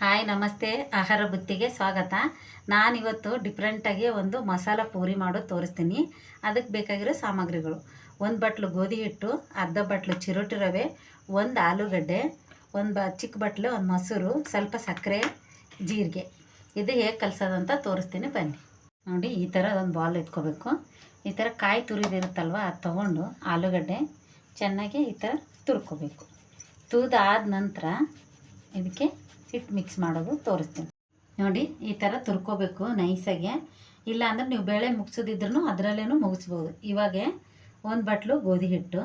Hi, ನಮಸ್ತೆ. ಆಹಾರ ಬುತ್ತಿಗೆ ಸ್ವಾಗತ. ನಾನಿವತ್ತು ಡಿಫ್ರೆಂಟಾಗಿ ಒಂದು ಮಸಾಲ ಪೂರಿ ಮಾಡೋದು ತೋರಿಸ್ತೀನಿ. ಅದಕ್ಕೆ ಬೇಕಾಗಿರೋ ಸಾಮಗ್ರಿಗಳು. ಒಂದು ಬಟ್ಲು ಗೋಧಿ ಹಿಟ್ಟು, ಅರ್ಧ ಬಟ್ಲು ಚಿರೋಟಿ ರವೆ, ಒಂದು ಆಲೂಗಡ್ಡೆ, ಒಂದು ಬ, ಚಿಕ್ಕ ಬಟ್ಲು, ಒಂದು ಮೊಸರು, ಸ್ವಲ್ಪ ಸಕ್ಕರೆ, ಜೀರಿಗೆ. ಇದು ಹೇಗೆ ಕಲಿಸೋದಂತ ತೋರಿಸ್ತೀನಿ, ಬನ್ನಿ. ನೋಡಿ, ಈ ಥರ ಒಂದು ಬಾಲ್ ಇಟ್ಕೋಬೇಕು. ಈ ಥರ ಕಾಯಿ ತುರಿದಿರುತ್ತಲ್ವ, ಅದು ತೊಗೊಂಡು ಆಲೂಗಡ್ಡೆ ಚೆನ್ನಾಗಿ ಈ ಥರ ತುರ್ಕೋಬೇಕು. ತುರಿದಾದ ನಂತರ ಇದಕ್ಕೆ ಹಿಟ್ಟು ಮಿಕ್ಸ್ ಮಾಡೋದು ತೋರಿಸ್ತೀನಿ. ನೋಡಿ, ಈ ಥರ ತುರ್ಕೋಬೇಕು ನೈಸಾಗೆ. ಇಲ್ಲ ಅಂದ್ರೆ ನೀವು ಬೇಳೆ ಮುಗಿಸೋದಿದ್ರೂ ಅದರಲ್ಲೇ ಮುಗಿಸ್ಬೋದು. ಇವಾಗೆ ಒಂದು ಬಟ್ಲು ಗೋಧಿ ಹಿಟ್ಟು,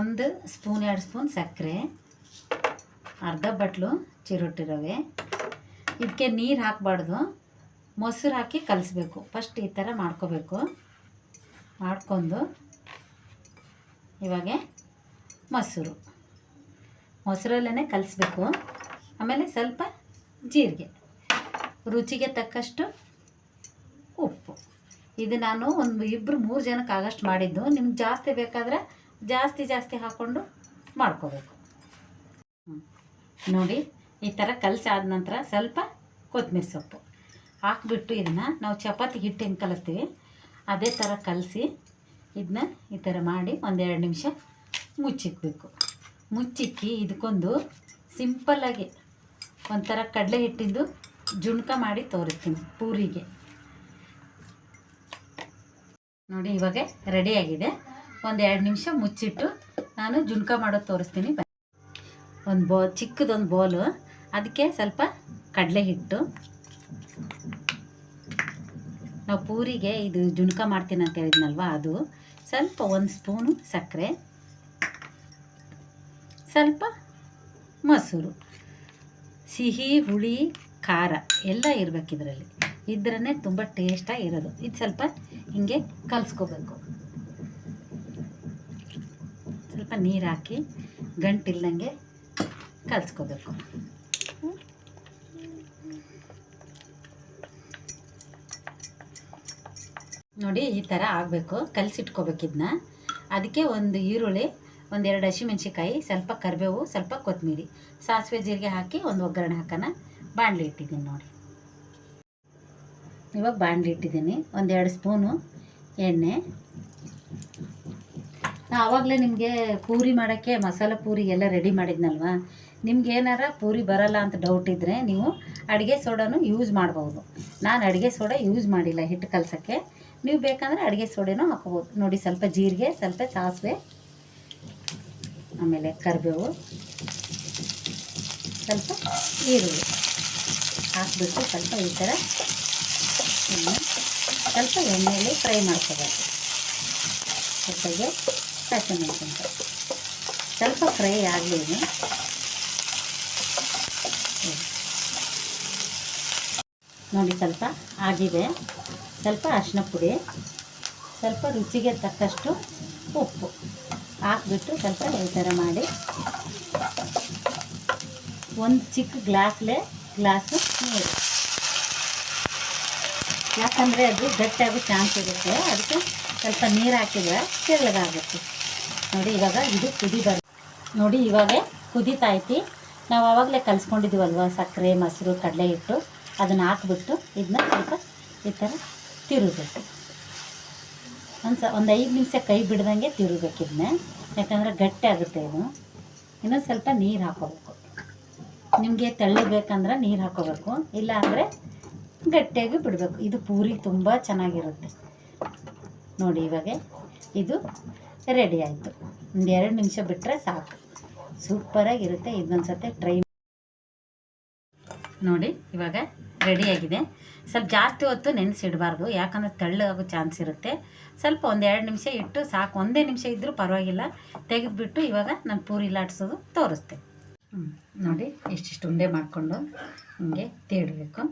ಒಂದು ಸ್ಪೂನ್, ಎರಡು ಸ್ಪೂನ್ ಸಕ್ಕರೆ, ಅರ್ಧ ಬಟ್ಲು ಚಿರೋಟಿ ರವೆ. ಇದಕ್ಕೆ ನೀರು ಹಾಕಬಾರ್ದು. ಮೊಸರು ಹಾಕಿ ಕಲಿಸ್ಬೇಕು. ಫಸ್ಟ್ ಈ ಥರ ಮಾಡ್ಕೋಬೇಕು. ಮಾಡ್ಕೊಂಡು ಇವಾಗ ಮೊಸರು. ಮೊಸರಲ್ಲೇ ಕಲಿಸ್ಬೇಕು. ಆಮೇಲೆ ಸ್ವಲ್ಪ ಜೀರಿಗೆ. ರುಚಿಗೆ ತಕ್ಕಷ್ಟು ಉಪ್ಪು. ಇದು ನಾನು ಒಂದು ಇಬ್ಬರು ಮೂರು ಜನಕ್ಕೆ ಆಗಷ್ಟು ಮಾಡಿದ್ದು. ನಿಮ್ಗೆ ಜಾಸ್ತಿ ಬೇಕಾದರೆ ಜಾಸ್ತಿ ಜಾಸ್ತಿ ಹಾಕ್ಕೊಂಡು ಮಾಡ್ಕೋಬೇಕು. ನೋಡಿ, ಈ ಥರ ಕಲಸಾದ ನಂತರ ಸ್ವಲ್ಪ ಕೊತ್ತಂಬರಿ ಸೊಪ್ಪು ಹಾಕ್ಬಿಟ್ಟು ಇದನ್ನು ನಾವು ಚಪಾತಿ ಹಿಟ್ಟು ಹೆಂಗೆ ಕಲಿಸ್ತೀವಿ. ಅದೇ ಥರ ಕಲಸಿ ಇದನ್ನ ಈ ಥರ ಮಾಡಿ ಒಂದೆರಡು ನಿಮಿಷ ಮುಚ್ಚಿಕ್ಬೇಕು ಮುಚ್ಚಿಕ್ಕಿ ಇದಕ್ಕೊಂದು ಸಿಂಪಲ್ಲಾಗಿ ಒಂಥರ ಕಡಲೆ ಹಿಟ್ಟಿದ್ದು ಜುಣ್ಕ ಮಾಡಿ ತೋರಿಸ್ತೀನಿ ಪೂರಿಗೆ. ನೋಡಿ ಇವಾಗ ರೆಡಿಯಾಗಿದೆ ಒಂದು ಎರಡು ನಿಮಿಷ ಮುಚ್ಚಿಟ್ಟು ನಾನು ಜುಣ್ಕ ಮಾಡೋದು ತೋರಿಸ್ತೀನಿ. ಒಂದು ಬೋ, ಚಿಕ್ಕದೊಂದು ಬೌಲು ಅದಕ್ಕೆ ಸ್ವಲ್ಪ ಕಡಲೆ ಹಿಟ್ಟು. ನಾವು ಪೂರಿಗೆ ಇದು ಜುಣ್ಕ ಮಾಡ್ತೀನಿ ಅಂತ ಹೇಳಿದ್ನಲ್ವ ಅದು. ಸ್ವಲ್ಪ ಒಂದು ಸ್ಪೂನು ಸಕ್ಕರೆ. ಸ್ವಲ್ಪ ಮೊಸರು, ಸಿಹಿ, ಹುಳಿ, ಖಾರ ಎಲ್ಲ ಇರಬೇಕು ಇದರಲ್ಲಿ. ಇದ್ರೇ ತುಂಬ ಟೇಸ್ಟಾಗಿ ಇರೋದು. ಇದು ಸ್ವಲ್ಪ ಹಿಂಗೆ ಕಲಸ್ಕೋಬೇಕು. ಸ್ವಲ್ಪ ನೀರು ಹಾಕಿ ಗಂಟಿಲ್ದಂಗೆ ಕಲಿಸ್ಕೋಬೇಕು. ನೋಡಿ ಈ ಥರ ಆಗಬೇಕು. ಕಲಸಿಟ್ಕೋಬೇಕು ಇದನ್ನ ಅದಕ್ಕೆ ಒಂದು ಈರುಳ್ಳಿ ಒಂದೆರಡು ಹಸಿಮೆಣ್ಸಿಕಾಯಿ ಸ್ವಲ್ಪ ಕರಿಬೇವು, ಸ್ವಲ್ಪ ಕೊತ್ತಂಬರಿ ಸಾಸಿವೆ ಜೀರಿಗೆ ಹಾಕಿ ಒಂದು ಒಗ್ಗರಣೆ ಹಾಕೋಣ. ಬಾಣಲಿ ಇಟ್ಟಿದ್ದೀನಿ ನೋಡಿ. ಇವಾಗ ಬಾಣಲಿ ಇಟ್ಟಿದ್ದೀನಿ. ಒಂದೆರಡು ಸ್ಪೂನು ಎಣ್ಣೆ. ನಾ ಆವಾಗಲೇ ನಿಮಗೆ ಪೂರಿ ಮಾಡೋಕ್ಕೆ, ಮಸಾಲ ಪೂರಿ ಎಲ್ಲ ರೆಡಿ ಮಾಡಿದ್ನಲ್ವಾ? ನಿಮ್ಗೆ ಏನಾರ ಪೂರಿ ಬರಲ್ಲ ಅಂತ ಡೌಟ್ ಇದ್ದರೆ ನೀವು ಅಡುಗೆ ಸೋಡಾನು ಯೂಸ್ ಮಾಡ್ಬೋದು. ನಾನು ಅಡುಗೆ ಸೋಡಾ ಯೂಸ್ ಮಾಡಿಲ್ಲ ಹಿಟ್ಟು ಕಲಸೋಕ್ಕೆ. ನೀವು ಬೇಕಂದರೆ ಅಡುಗೆ ಸೋಡೇನೂ ಹಾಕೋಬೋದು. ನೋಡಿ ಸ್ವಲ್ಪ ಜೀರಿಗೆ, ಸ್ವಲ್ಪ ಸಾಸಿವೆ. ಆಮೇಲೆ ಕರಿಬೇವು. ಸ್ವಲ್ಪ ಈರುಳ್ಳಿ ಹಾಕ್ಬಿಟ್ಟು ಸ್ವಲ್ಪ ಈ ಥರ ಸ್ವಲ್ಪ ಎಣ್ಣೆಯಲ್ಲಿ ಫ್ರೈ ಮಾಡ್ಕೋಬೇಕು. ಜೊತೆಗೆ ಹಸಿಮೆಣಸಿನ್ಕಾಯಿ ಸ್ವಲ್ಪ ಫ್ರೈ ಆಗಲಿ ನೋಡಿ ಸ್ವಲ್ಪ ಆಗಿದೆ. ಸ್ವಲ್ಪ ಅರಿಶಿನ ಪುಡಿ, ಸ್ವಲ್ಪ ರುಚಿಗೆ ತಕ್ಕಷ್ಟು ಉಪ್ಪು. ಹಾಕ್ಬಿಟ್ಟು ಸ್ವಲ್ಪ ಈ ಥರ ಮಾಡಿ. ಒಂದು ಚಿಕ್ಕ ಗ್ಲಾಸ್ಲೆ ಗ್ಲಾಸು ನೀರು. ಯಾಕಂದರೆ ಅದು ಗಟ್ಟಿಯಾಗೋ ಚಾನ್ಸ್ ಇರುತ್ತೆ. ಅದಕ್ಕೆ ಸ್ವಲ್ಪ ನೀರು ಹಾಕಿದ್ರೆ ತೆಳ್ಳಗಾಗುತ್ತೆ. ನೋಡಿ, ಇವಾಗ ಇದು ಕುದಿ ಬರ್ ನೋಡಿ, ಇವಾಗ ಕುದೀತಾ ಐತಿ. ನಾವು ಆವಾಗಲೇ ಕಲಿಸ್ಕೊಂಡಿದ್ದೀವಲ್ವ ಸಕ್ಕರೆ, ಮೊಸರು, ಕಡಲೆ ಹಿಟ್ಟು? ಅದನ್ನು ಹಾಕ್ಬಿಟ್ಟು ಇದನ್ನ ಸ್ವಲ್ಪ ಈ ಥರ ತಿರುಗಬೇಕು. ಒಂದು ಸ ಒಂದು ಐದು ನಿಮಿಷ ಕೈ ಬಿಡ್ದಂಗೆ ತಿರುಗಬೇಕು ಇದನ್ನ. ಯಾಕಂದರೆ ಗಟ್ಟಿ ಆಗುತ್ತೆ ಇದು. ಇನ್ನೊಂದು ಸ್ವಲ್ಪ ನೀರು ಹಾಕೋಬೇಕು. ನಿಮಗೆ ತಳ್ಳಬೇಕಂದ್ರೆ ನೀರು ಹಾಕೋಬೇಕು. ಇಲ್ಲ ಅಂದರೆ ಗಟ್ಟಿಯಾಗಿ ಬಿಡಬೇಕು. ಇದು ಪೂರಿ ತುಂಬ ಚೆನ್ನಾಗಿರುತ್ತೆ. ನೋಡಿ ಇವಾಗ ಇದು ರೆಡಿ ಆಯಿತು. ಒಂದು ಎರಡು ನಿಮಿಷ ಬಿಟ್ಟರೆ ಸಾಕು. ಸೂಪರಾಗಿರುತ್ತೆ. ಇದೊಂದು ಸತಿ ಟ್ರೈ ನೋಡಿ ಇವಾಗ ರೆಡಿಯಾಗಿದೆ. ಸ್ವಲ್ಪ ಜಾಸ್ತಿ ಹೊತ್ತು ನೆನೆಸಿಡಬಾರ್ದು, ಯಾಕಂದರೆ ತೆಳ್ಳಗಾಗೋ ಚಾನ್ಸ್ ಇರುತ್ತೆ. ಸ್ವಲ್ಪ ಒಂದು ಎರಡು ನಿಮಿಷ ಇಟ್ಟು ಸಾಕು. ಒಂದೇ ನಿಮಿಷ ಇದ್ದರೂ ಪರವಾಗಿಲ್ಲ. ತೆಗೆದುಬಿಟ್ಟು ಇವಾಗ ನಾನು ಪೂರಿ ಲಾಟಿಸೋದು ತೋರಿಸ್ತೆ. ನೋಡಿ, ಇಷ್ಟಿಷ್ಟು ಉಂಡೆ ಮಾಡಿಕೊಂಡು ಹಿಂಗೆ ತೇಡಬೇಕು.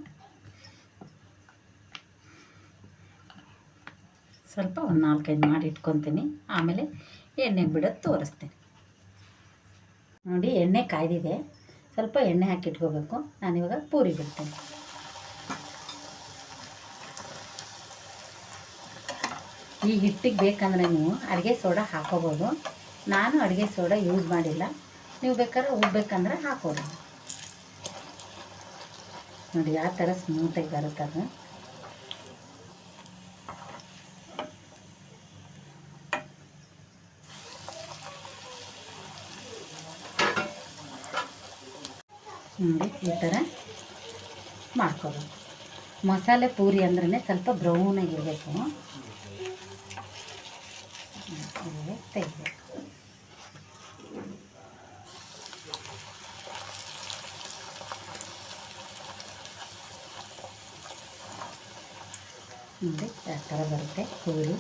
ಸ್ವಲ್ಪ ಒಂದು ನಾಲ್ಕೈದು ಮಾಡಿ ಇಟ್ಕೊತೀನಿ. ಆಮೇಲೆ ಎಣ್ಣೆಗೆ ಬಿಡೋದು ತೋರಿಸ್ತೀನಿ ನೋಡಿ, ಎಣ್ಣೆ ಕಾಯ್ದಿದೆ. ಸ್ವಲ್ಪ ಎಣ್ಣೆ ಹಾಕಿ ಇಟ್ಕೋಬೇಕು. ನಾನಿವಾಗ ಪೂರಿ ಬಿಡ್ತೇನೆ. ಈ ಹಿಟ್ಟಿಗೆ ಬೇಕಂದರೆ ನೀವು ಅಡುಗೆ ಸೋಡಾ ಹಾಕೋಬೋದು. ನಾನು ಅಡುಗೆ ಸೋಡಾ ಯೂಸ್ ಮಾಡಿಲ್ಲ. ನೀವು ಬೇಕಾದ್ರೆ ಉಬ್ಬೇಕಂದ್ರೆ ಹಾಕೋದು. ನೋಡಿ ಯಾವ ಥರ ಸ್ಮೂತಾಗಿ ಬರುತ್ತೆ ಅದು. ನೋಡಿ, ಈ ಥರ ಮಾಡ್ಕೋಬೇಕು ಮಸಾಲೆ ಪೂರಿ ಅಂದ್ರೆ ಸ್ವಲ್ಪ ಬ್ರೌನ್ ತೆಗಿಬೇಕು ನೋಡಿ ಆ ಥರ ಬರುತ್ತೆ ಪೂರಿ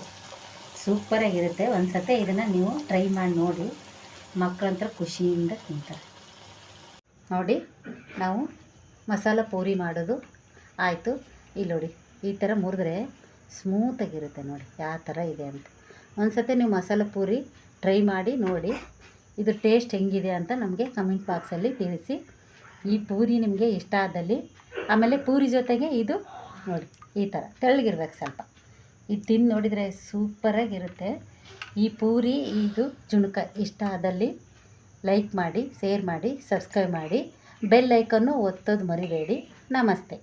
ಸೂಪರಾಗಿರುತ್ತೆ ಒಂದು ಸತಿ ಇದನ್ನು ನೀವು ಟ್ರೈ ಮಾಡಿ ನೋಡಿ. ಮಕ್ಕಳಂತರ ಖುಷಿಯಿಂದ ತಿಂತಾರೆ. ನೋಡಿ, ನಾವು ಮಸಾಲ ಪೂರಿ ಮಾಡೋದು ಆಯಿತು. ಇಲ್ಲಿ ನೋಡಿ, ಈ ಥರ ಮುರಿದ್ರೆ ಸ್ಮೂತಾಗಿರುತ್ತೆ ನೋಡಿ, ಯಾವ ಥರ ಇದೆ ಅಂತ. ಒಂದು ಸತಿ ನೀವು ಮಸಾಲೆ ಪೂರಿ ಟ್ರೈ ಮಾಡಿ, ನೋಡಿ. ಇದು ಟೇಸ್ಟ್ ಹೆಂಗಿದೆ ಅಂತ ನಮಗೆ ಕಮೆಂಟ್ ಬಾಕ್ಸಲ್ಲಿ ತಿಳಿಸಿ. ಈ ಪೂರಿ ನಿಮಗೆ ಇಷ್ಟ ಆದಲ್ಲಿ, ಆಮೇಲೆ ಪೂರಿ ಜೊತೆಗೆ ಇದು ನೋಡಿ, ಈ ಥರ ತೆಳ್ಳಗಿರ್ಬೇಕು ಸ್ವಲ್ಪ. ಇದು ತಿಂದು ನೋಡಿದರೆ ಸೂಪರಾಗಿರುತ್ತೆ. ಈ ಪೂರಿ, ಇದು ಚುಣುಕ ಇಷ್ಟ ಆದಲ್ಲಿ ಲೈಕ್ ಮಾಡಿ, ಶೇರ್ ಮಾಡಿ, ಸಬ್ಸ್ಕ್ರೈಬ್ ಮಾಡಿ. ಬೆಲ್ ಐಕನ್ನು ಒತ್ತೋದು ಮರಿಬೇಡಿ. ನಮಸ್ತೆ.